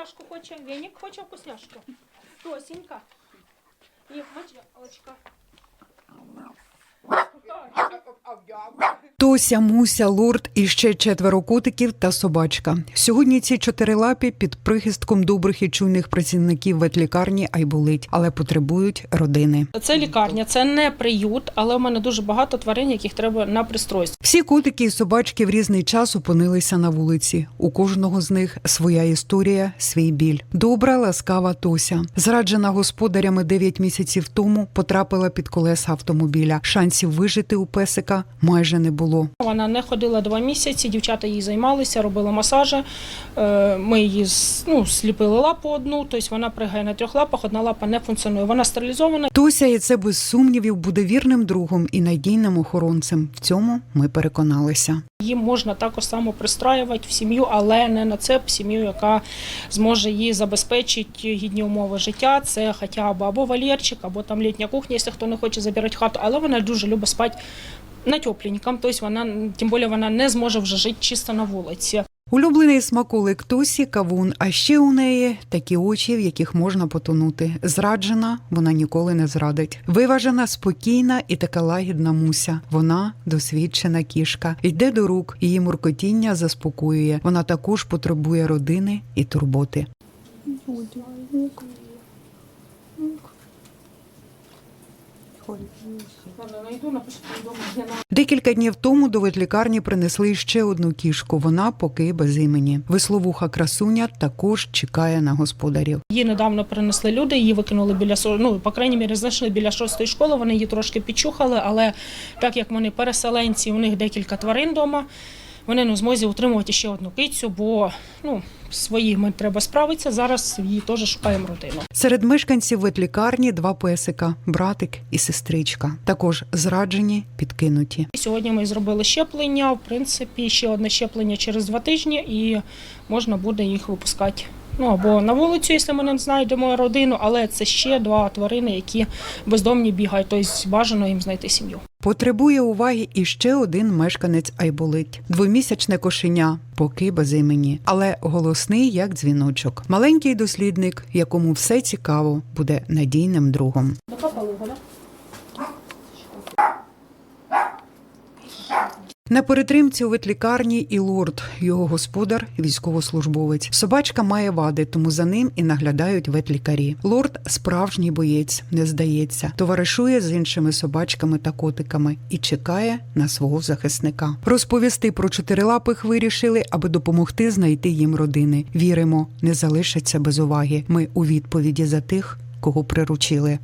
вкусняшку хоче? веник хоче вкусняшку? Тосінька. І мочка. Тося, Муся, Лорд і ще четверо котиків та собачка. Сьогодні ці чотирилапі під прихистком добрих і чуйних працівників ветлікарні Айболить, але потребують родини. Це лікарня, це не приют, але у мене дуже багато тварин, яких треба на пристройство. Всі котики і собачки в різний час опинилися на вулиці. У кожного з них своя історія, свій біль. Добра, ласкава Тося, зраджена господарями 9 місяців тому, потрапила під колеса автомобіля. Шансів вижити у песика майже не було. Вона не ходила два місяці, дівчата їй займалися, робили масажі. Е, Ми її ну, сліпили лапу одну, тобто вона пригає на трьох лапах, одна лапа не функціонує. Вона стерилізована. Тося, і це без сумнівів буде вірним другом і надійним охоронцем. В цьому ми переконалися. Її можна також само пристраювати в сім'ю, але не на це в сім'ю, яка зможе їй забезпечити гідні умови життя. Це хоча б або вольєрчик, або там літня кухня, якщо хто не хоче забирати хату, але вона дуже любить спати на тепленькому, тобто вона, тим більше вона не зможе вже жити чисто на вулиці. Улюблений смаколик Тосі кавун. А ще у неї такі очі, в яких можна потонути. Зраджена, вона ніколи не зрадить. Виважена, спокійна і така лагідна муся. Вона досвідчена кішка. Йде до рук, її муркотіння заспокоює. Вона також потребує родини і турботи. Декілька днів тому до ветлікарні принесли ще одну кішку. Вона поки без імені. Висловуха красуня також чекає на господарів. Її недавно принесли люди, її викинули біля ну, по крайній мірі, знайшли біля шостої школи. Вони її трошки підчухали, але так як вони переселенці, у них декілька тварин вдома. Вони не в змозі утримувати ще одну кицю, бо ну, своїми треба справитися. Зараз її теж шукаємо родину. Серед мешканців ветлікарні два песика, братик і сестричка. Також зраджені, підкинуті. Сьогодні ми зробили щеплення. В принципі, ще одне щеплення через два тижні, і можна буде їх випускати. Ну або на вулицю, якщо ми не знайдемо родину, але це ще два тварини, які бездомні бігають. Тобто бажано їм знайти сім'ю. Потребує уваги і ще один мешканець Айболить. Двомісячне кошеня, поки без імені, але голосний як дзвіночок. Маленький дослідник, якому все цікаво, буде надійним другом. На перетримці у ветлікарні і лорд, його господар, військовослужбовець. Собачка має вади, тому за ним і наглядають ветлікарі. Лорд справжній боєць, не здається, товаришує з іншими собачками та котиками і чекає на свого захисника. Розповісти про чотирилапих вирішили, аби допомогти знайти їм родини. Віримо, не залишаться без уваги. Ми у відповіді за тих, кого приручили.